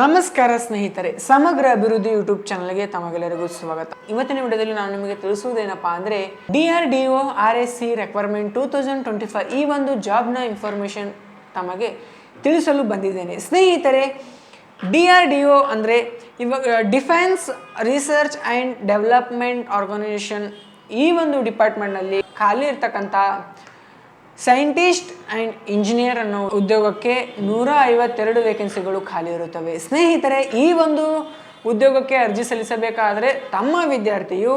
ನಮಸ್ಕಾರ ಸ್ನೇಹಿತರೆ, ಸಮಗ್ರ ಅಭಿವೃದ್ಧಿ ಯೂಟ್ಯೂಬ್ ಚಾನಲ್ಗೆ ತಮಗೆಲ್ಲರಿಗೂ ಸ್ವಾಗತ. ಇವತ್ತಿನ ವಿಡಿಯೋದಲ್ಲಿ ನಾನು ನಿಮಗೆ ತಿಳಿಸುವುದೇನಪ್ಪ ಅಂದ್ರೆ, D R D O R S C requirement two thousand twenty five ಈ ಒಂದು ಜಾಬ್ನ ಇನ್ಫಾರ್ಮೇಷನ್ ತಮಗೆ ತಿಳಿಸಲು ಬಂದಿದ್ದೇನೆ. ಸ್ನೇಹಿತರೆ, ಡಿ ಆರ್ ಡಿ ಒ ಅಂದರೆ ಇವಾಗ defence research and development organisation ಈ ಒಂದು ಡಿಪಾರ್ಟ್ಮೆಂಟ್ನಲ್ಲಿ ಖಾಲಿ ಇರ್ತಕ್ಕಂಥ ಸೈಂಟಿಸ್ಟ್ ಆ್ಯಂಡ್ ಇಂಜಿನಿಯರ್ ಅನ್ನೋ ಉದ್ಯೋಗಕ್ಕೆ ನೂರ ಐವತ್ತೆರಡು ವೇಕೆನ್ಸಿಗಳು ಖಾಲಿ ಇರುತ್ತವೆ. ಸ್ನೇಹಿತರೆ, ಈ ಒಂದು ಉದ್ಯೋಗಕ್ಕೆ ಅರ್ಜಿ ಸಲ್ಲಿಸಬೇಕಾದರೆ ತಮ್ಮ ವಿದ್ಯಾರ್ಥಿಯು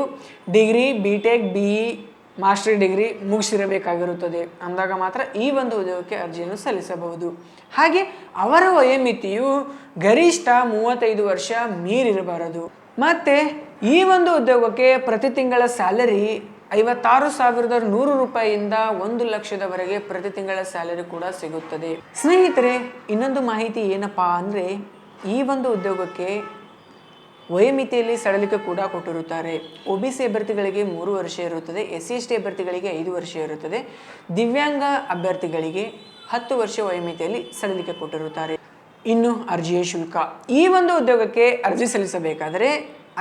degree B tech B E master degree ಮುಗಿಸಿರಬೇಕಾಗಿರುತ್ತದೆ. ಅಂದಾಗ ಮಾತ್ರ ಈ ಒಂದು ಉದ್ಯೋಗಕ್ಕೆ ಅರ್ಜಿಯನ್ನು ಸಲ್ಲಿಸಬಹುದು. ಹಾಗೆ ಅವರ ವಯೋಮಿತಿಯು ಗರಿಷ್ಠ ಮೂವತ್ತೈದು ವರ್ಷ ಮೀರಿರಬಾರದು. ಮತ್ತು ಈ ಒಂದು ಉದ್ಯೋಗಕ್ಕೆ ಪ್ರತಿ ತಿಂಗಳ ಸ್ಯಾಲರಿ ಐವತ್ತಾರು ಸಾವಿರದ ನೂರು ರೂಪಾಯಿಯಿಂದ ಒಂದು ಲಕ್ಷದವರೆಗೆ ಪ್ರತಿ ತಿಂಗಳ ಸ್ಯಾಲರಿ ಕೂಡ ಸಿಗುತ್ತದೆ. ಸ್ನೇಹಿತರೆ, ಇನ್ನೊಂದು ಮಾಹಿತಿ ಏನಪ್ಪಾ ಅಂದರೆ, ಈ ಒಂದು ಉದ್ಯೋಗಕ್ಕೆ ವಯೋಮಿತಿಯಲ್ಲಿ ಸಡಲಿಕೆ ಕೂಡ ಕೊಟ್ಟಿರುತ್ತಾರೆ. ಒ ಬಿ ಸಿ ಅಭ್ಯರ್ಥಿಗಳಿಗೆ ಮೂರು ವರ್ಷ ಇರುತ್ತದೆ, ಎಸ್ ಸಿ ಎಸ್ ಟಿ ಅಭ್ಯರ್ಥಿಗಳಿಗೆ ಐದು ವರ್ಷ ಇರುತ್ತದೆ, ದಿವ್ಯಾಂಗ ಅಭ್ಯರ್ಥಿಗಳಿಗೆ ಹತ್ತು ವರ್ಷ ವಯೋಮಿತಿಯಲ್ಲಿ ಸಡಲಿಕೆ ಕೊಟ್ಟಿರುತ್ತಾರೆ. ಇನ್ನು ಅರ್ಜಿಯ ಶುಲ್ಕ. ಈ ಒಂದು ಉದ್ಯೋಗಕ್ಕೆ ಅರ್ಜಿ ಸಲ್ಲಿಸಬೇಕಾದರೆ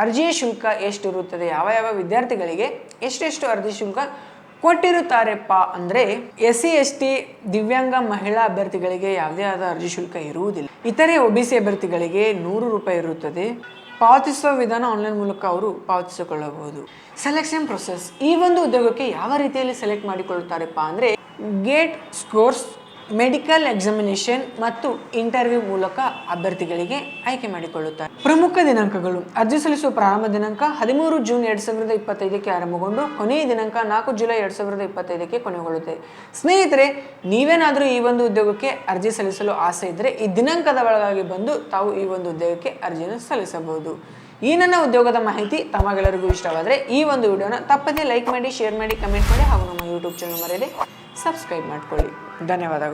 ಅರ್ಜಿಯ ಶುಲ್ಕ ಎಷ್ಟಿರುತ್ತದೆ? ಯಾವ ಯಾವ ವಿದ್ಯಾರ್ಥಿಗಳಿಗೆ ಎಷ್ಟೆಷ್ಟು ಅರ್ಜಿ ಶುಲ್ಕ ಕೊಟ್ಟಿರುತ್ತಾರೆಪ್ಪ ಅಂದರೆ ಎಸ್ ಸಿ ಎಸ್ ಟಿ ದಿವ್ಯಾಂಗ ಮಹಿಳಾ ಅಭ್ಯರ್ಥಿಗಳಿಗೆ ಯಾವುದೇ ಆದ ಅರ್ಜಿ ಶುಲ್ಕ ಇರುವುದಿಲ್ಲ. ಇತರೆ ಒ ಬಿ ಸಿ ಅಭ್ಯರ್ಥಿಗಳಿಗೆ ನೂರು ರೂಪಾಯಿ ಇರುತ್ತದೆ. ಪಾವತಿಸುವ ವಿಧಾನ ಆನ್ಲೈನ್ ಮೂಲಕ ಅವರು ಪಾವತಿಸಿಕೊಳ್ಳಬಹುದು. ಸೆಲೆಕ್ಷನ್ ಪ್ರೊಸೆಸ್ ಈ ಒಂದು ಉದ್ಯೋಗಕ್ಕೆ ಯಾವ ರೀತಿಯಲ್ಲಿ ಸೆಲೆಕ್ಟ್ ಮಾಡಿಕೊಳ್ಳುತ್ತಾರೆಪ್ಪ ಅಂದರೆ, ಗೇಟ್ ಸ್ಕೋರ್ಸ್ ಮೆಡಿಕಲ್ ಎಕ್ಸಾಮಿನೇಷನ್ ಮತ್ತು ಇಂಟರ್ವ್ಯೂ ಮೂಲಕ ಅಭ್ಯರ್ಥಿಗಳಿಗೆ ಆಯ್ಕೆ ಮಾಡಿಕೊಳ್ಳುತ್ತಾರೆ. ಪ್ರಮುಖ ದಿನಾಂಕಗಳು. ಅರ್ಜಿ ಸಲ್ಲಿಸುವ ಪ್ರಾರಂಭ ದಿನಾಂಕ ಹದಿಮೂರು ಜೂನ್ ಎರಡ್ ಸಾವಿರದ ಇಪ್ಪತ್ತೈದಕ್ಕೆ ಆರಂಭಗೊಂಡು ಕೊನೆಯ ದಿನಾಂಕ ನಾಲ್ಕು ಜುಲೈ ಎರಡ್ ಸಾವಿರದ ಇಪ್ಪತ್ತೈದಕ್ಕೆ ಕೊನೆಗೊಳ್ಳುತ್ತದೆ ಸ್ನೇಹಿತರೆ, ನೀವೇನಾದರೂ ಈ ಒಂದು ಉದ್ಯೋಗಕ್ಕೆ ಅರ್ಜಿ ಸಲ್ಲಿಸಲು ಆಸೆ ಇದ್ದರೆ ಈ ದಿನಾಂಕದ ಒಳಗಾಗಿ ಬಂದು ತಾವು ಈ ಒಂದು ಉದ್ಯೋಗಕ್ಕೆ ಅರ್ಜಿಯನ್ನು ಸಲ್ಲಿಸಬಹುದು. ಈ ನನ್ನ ಉದ್ಯೋಗದ ಮಾಹಿತಿ ತಮಗೆಲ್ಲರಿಗೂ ಇಷ್ಟವಾದರೆ ಈ ಒಂದು ವಿಡಿಯೋನ ತಪ್ಪದೇ ಲೈಕ್ ಮಾಡಿ, ಶೇರ್ ಮಾಡಿ, ಕಮೆಂಟ್ ಮಾಡಿ ಹಾಗೂ ನಮ್ಮ ಯೂಟ್ಯೂಬ್ ಚಾನಲ್ ಮರೆಯದೆ ಸಬ್ಸ್ಕ್ರೈಬ್ ಮಾಡ್ಕೊಳ್ಳಿ. ಧನ್ಯವಾದಗಳು.